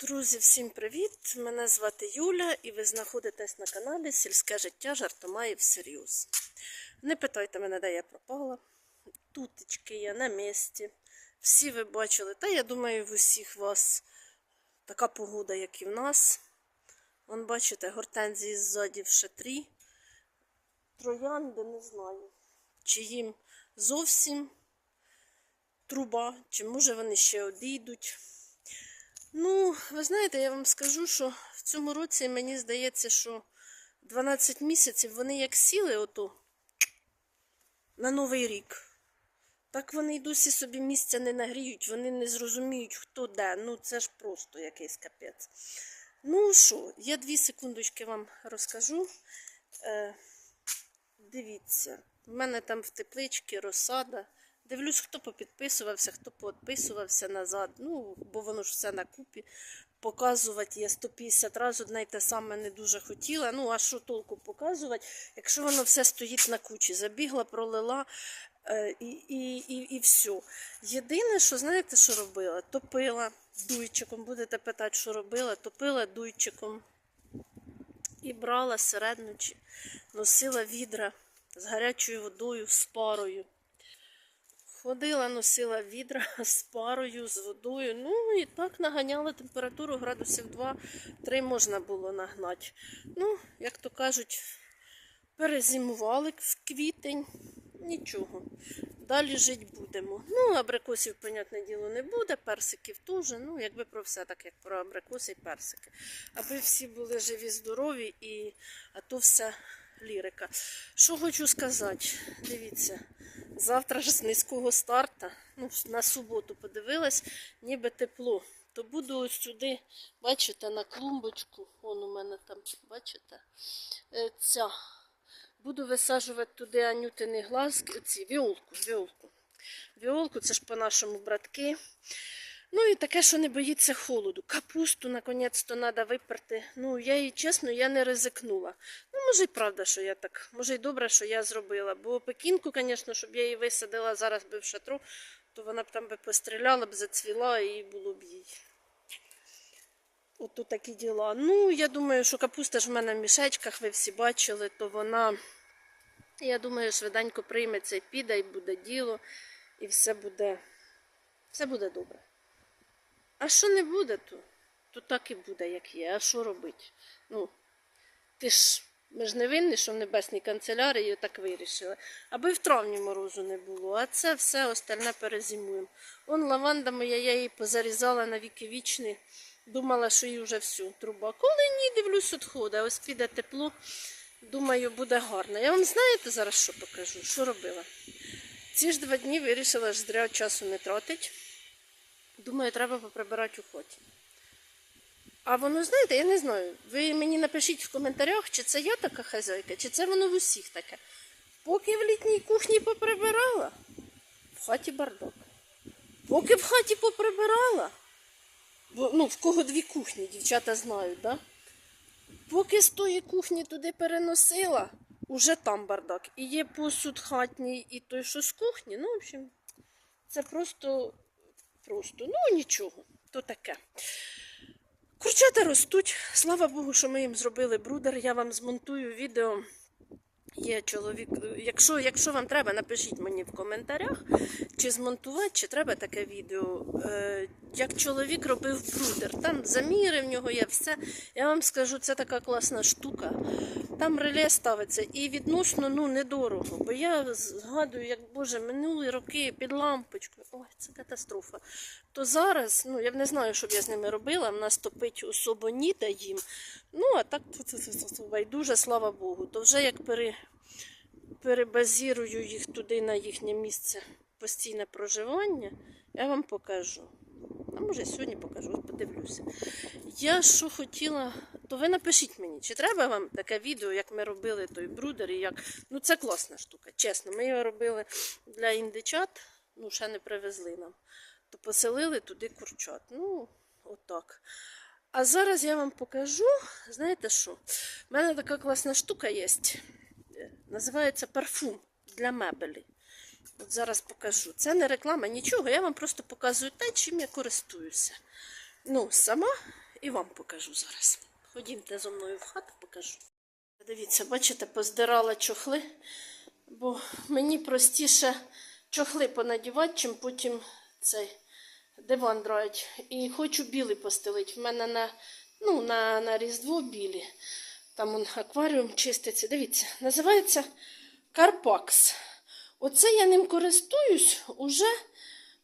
Друзі, всім привіт! Мене звати Юля і ви знаходитесь на каналі Сільське життя жартома і всерйоз. Не питайте мене, де я пропала. Тутечки я на місці. Всі ви бачили, та я думаю, в усіх вас така погода, як і в нас. Вон бачите, гортензії ззаді в шатрі. Троянди не знаю, чи їм зовсім труба, чи може вони ще одійдуть. Ну, ви знаєте, я вам скажу, що в цьому році мені здається, що 12 місяців вони як сіли ото на Новий рік. Так вони й досі собі місця не нагріють, вони не зрозуміють, хто де. Ну, це ж просто якийсь капець. Ну що, я дві секундочки вам розкажу. Е, дивіться, в мене там в тепличці розсада. Дивлюсь, хто попідписувався, хто поотписувався назад. Ну, бо воно ж все на купі. Показувати я 150 разів одне й те саме не дуже хотіла. Ну, а що толку показувати, якщо воно все стоїть на кучі. Забігла, пролила е, і, і, і, і все. Єдине, що знаєте, що робила? Топила дуйчиком. Будете питати, що робила? Топила дуйчиком і брала серед ночі, носила відра з гарячою водою, з парою. Ходила, носила відра з парою, з водою. Ну і так наганяла температуру градусів 2-3 можна було нагнати. Ну, як то кажуть, перезимували в квітень, нічого. Далі жити будемо. Ну, абрикосів, понятне діло, не буде, персиків теж. Ну, якби про все, так як про абрикоси і персики. Аби всі були живі, здорові, і а то все лірика. Що хочу сказати, дивіться, завтра ж з низького старта, ну, на суботу подивилась, ніби тепло. То буду ось сюди, бачите, на клумбочку, вон у мене там, бачите, е, ця. Буду висаджувати туди анютини глазки, ці, віолку, віолку. Віолку, це ж по-нашому братки. Ну і таке, що не боїться холоду. Капусту, наконець-то, треба виперти. Ну, я її, чесно, я не ризикнула. Ну, може, й правда, що я так, може, й добре, що я зробила. Бо пекінку, звісно, щоб я її висадила зараз би в шатру, то вона б там би постріляла б, зацвіла і було б їй. Ото такі діла. Ну, я думаю, що капуста ж в мене в мішечках, ви всі бачили, то вона, я думаю, швиденько прийметься і піде, і буде діло, і все буде, все буде добре. А що не буде, то, то так і буде, як є. А що робити? Ну, ти ж, ми ж не винні, що в небесній канцелярії так вирішили. Аби в травні морозу не було, а це все остальне перезимуємо. Он лаванда моя, я її позарізала на віки вічні. Думала, що їй вже всю труба. Коли ні, дивлюсь, відходить. Ось піде тепло. Думаю, буде гарно. Я вам знаєте зараз що покажу? Що робила? Ці ж два дні вирішила ж зря часу не тратить. Думаю, треба поприбирати у хоті. А воно, знаєте, я не знаю. Ви мені напишіть в коментарях, чи це я така хазяйка, чи це воно в усіх таке. Поки в літній кухні поприбирала, в хаті бардак. Поки в хаті поприбирала, бо ну, в кого дві кухні, дівчата знають, да? Поки з тої кухні туди переносила, уже там бардак. І є посуд хатній, і той, що з кухні. Ну, в общем, це просто, просто, ну нічого, то таке. Курчата ростуть. Слава Богу, що ми їм зробили брудер. Я вам змонтую відео. Є чоловік. Якщо, якщо вам треба, напишіть мені в коментарях, чи змонтувати, чи треба таке відео. Е, як чоловік робив брудер. Там заміри в нього є все. Я вам скажу, це така класна штука. Там реле ставиться і відносно ну, недорого. Бо я згадую, як Боже, минулі роки під лампочкою. Ой, це катастрофа. То зараз, ну я не знаю, що б я з ними робила. В нас топить особо ніде їм. Ну, а так байдуже, слава Богу. То вже як пере, перебазірую їх туди на їхнє місце постійне проживання, я вам покажу. А може сьогодні покажу, подивлюся. Я що хотіла, то ви напишіть мені, чи треба вам таке відео, як ми робили той брудер і як. Ну це класна штука, чесно. Ми його робили для індичат, ну ще не привезли нам. То поселили туди курчат. Ну, отак. А зараз я вам покажу, знаєте що? У мене така класна штука є. Називається парфум для мебелі. От зараз покажу. Це не реклама, нічого. Я вам просто показую те, чим я користуюся. Ну, сама і вам покажу зараз. Ходімте зо мною в хату, покажу. Дивіться, бачите, поздирала чохли, бо мені простіше чохли понадівати, чим потім цей диван драть. І хочу білий постелити. В мене на, ну, на, на Різдво білі. Там он, акваріум чиститься. Дивіться, називається Карпакс. Оце я ним користуюсь уже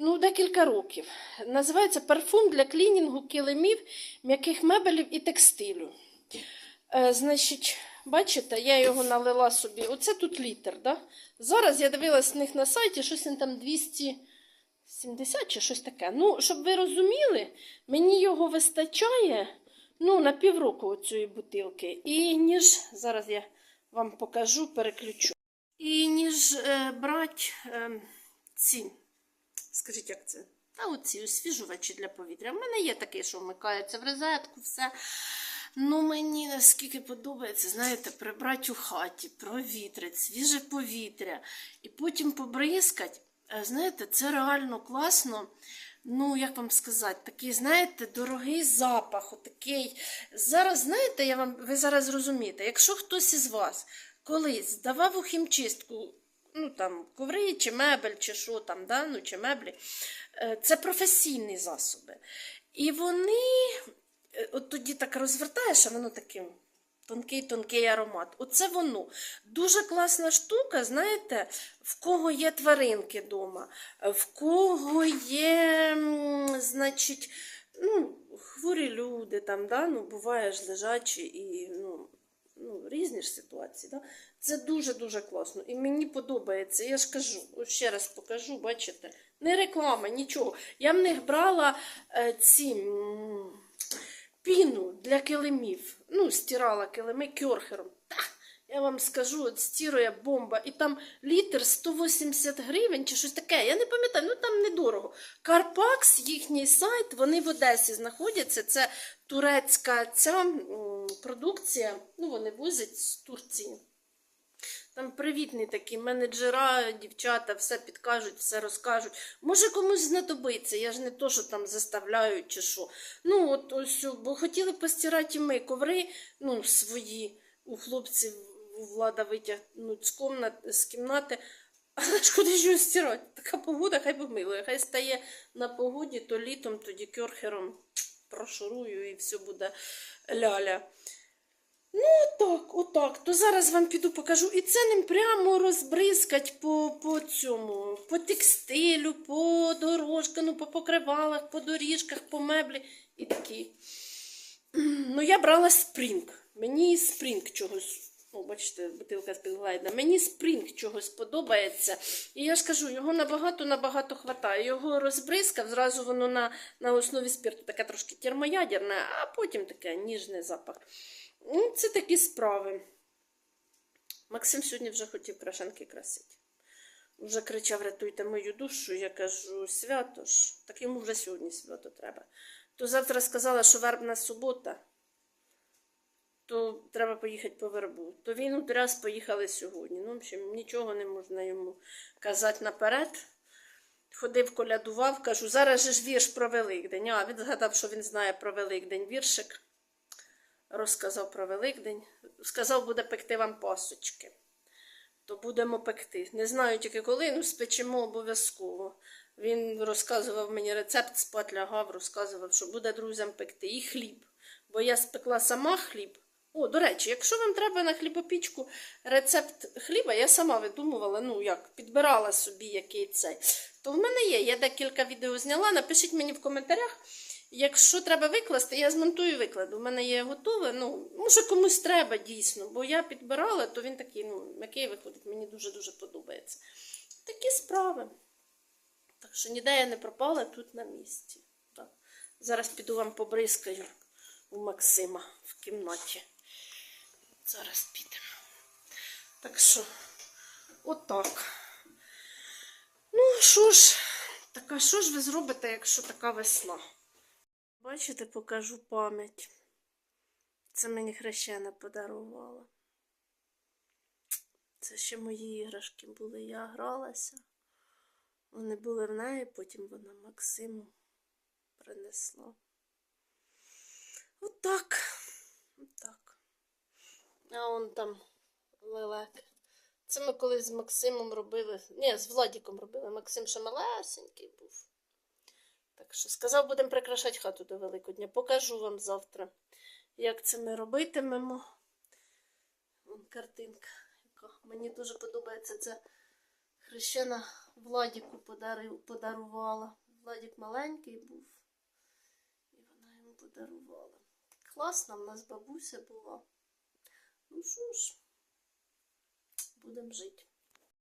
ну, декілька років. Називається парфум для клінінгу килимів, м'яких мебелів і текстилю. Е, значить, бачите, я його налила собі. Оце тут літр. Да? Зараз я дивилась в них на сайті, щось він там 270 чи щось таке. Ну, щоб ви розуміли, мені його вистачає ну, на півроку цієї бутилки. І ніж, зараз я вам покажу, переключу. І ніж е, брати е, ці, скажіть, як це? Та оці освіжувачі для повітря. У мене є такий, що вмикається в розетку, все. Ну, мені наскільки подобається, знаєте, прибрати у хаті, провітрити, свіже повітря і потім побризкати. Е, Знаєте, це реально класно. Ну, як вам сказати, такий, знаєте, дорогий запах. Отакий. Зараз, знаєте, я вам, ви зараз зрозумієте, якщо хтось із вас колись здавав у хімчистку, ну там коври чи мебель, чи що там, да? ну, чи меблі, е, це професійні засоби. І вони е, от тоді так розвертаєш, а воно таким тонкий-тонкий аромат. Оце воно. Дуже класна штука, знаєте, в кого є тваринки вдома, в кого є, значить, ну, хворі люди, там, да? ну, буває ж лежачі і ну, ну, різні ж ситуації. Да? Це дуже-дуже класно. І мені подобається. Я ж кажу, ще раз покажу, бачите, не реклама, нічого. Я в них брала е, ці. м, піну для килимів. Ну, стирала килими кьорхером. Я вам скажу, от стірує бомба. І там літр 180 гривень чи щось таке. Я не пам'ятаю, ну там недорого. Карпакс, їхній сайт, вони в Одесі знаходяться. Це турецька ця продукція. Ну, вони возять з Турції. Там привітні такі менеджера, дівчата, все підкажуть, все розкажуть. Може комусь знадобиться, я ж не то, що там заставляю чи що. Ну, от ось, бо хотіли постирати ми коври, ну, свої у хлопців влада витягнуть з, комнат, з кімнати. Але ж куди ж його стирати? Така погода, хай помилує. Хай стає на погоді, то літом, тоді кьорхером прошурую і все буде ляля. Ну, отак, отак. То зараз вам піду покажу. І це ним прямо розбризкать по, по цьому, по текстилю, по дорожкам, ну, по покривалах, по доріжках, по меблі і такі. Ну, я брала спрінг. Мені спрінг чогось. О, бачите, бутилка спілглайда. Мені спрінг чогось подобається. І я ж кажу, його набагато-набагато хватає. Його розбризкав, зразу воно на, на основі спирту таке трошки термоядерне, а потім таке ніжний запах. Ну, це такі справи. Максим сьогодні вже хотів крашенки красити. Вже кричав, рятуйте мою душу. Я кажу, свято ж. Так йому вже сьогодні свято треба. То завтра сказала, що вербна субота, то треба поїхати по вербу. То він отраз поїхали сьогодні. Ну, в общем, нічого не можна йому казати наперед. Ходив, колядував, кажу, зараз же ж вірш про Великдень. А він згадав, що він знає про Великдень віршик розказав про Великдень. Сказав, буде пекти вам пасочки. То будемо пекти. Не знаю тільки коли, ну спечемо обов'язково. Він розказував мені рецепт, спать лягав, розказував, що буде друзям пекти і хліб. Бо я спекла сама хліб. О, до речі, якщо вам треба на хлібопічку рецепт хліба, я сама видумувала, ну як, підбирала собі який цей. То в мене є. Я декілька відео зняла. Напишіть мені в коментарях. Якщо треба викласти, я змонтую викладу. У мене є готове. Ну, може комусь треба дійсно, бо я підбирала, то він такий, ну, який виходить, мені дуже-дуже подобається. Такі справи. Так що ніде я не пропала тут на місці. Так. Зараз піду вам побризкаю у Максима в кімнаті. Зараз підемо. Так що, отак. Ну, що ж, так, а що ж ви зробите, якщо така весна? Бачите, покажу пам'ять. Це мені хрещена подарувала. Це ще мої іграшки були. Я гралася. Вони були в неї, потім вона Максиму принесла. Отак. Отак. А он там лелеки. Це ми колись з Максимом робили. Ні, з Владіком робили. Максим ще малесенький був. Так що сказав, будемо прикрашати хату до Великодня. Покажу вам завтра, як це ми робитимемо. Вон картинка. Яка. Мені дуже подобається це хрещена Владіку подарувала. Владік маленький був. І вона йому подарувала. Класна в нас бабуся була. Ну що ж, будемо жити.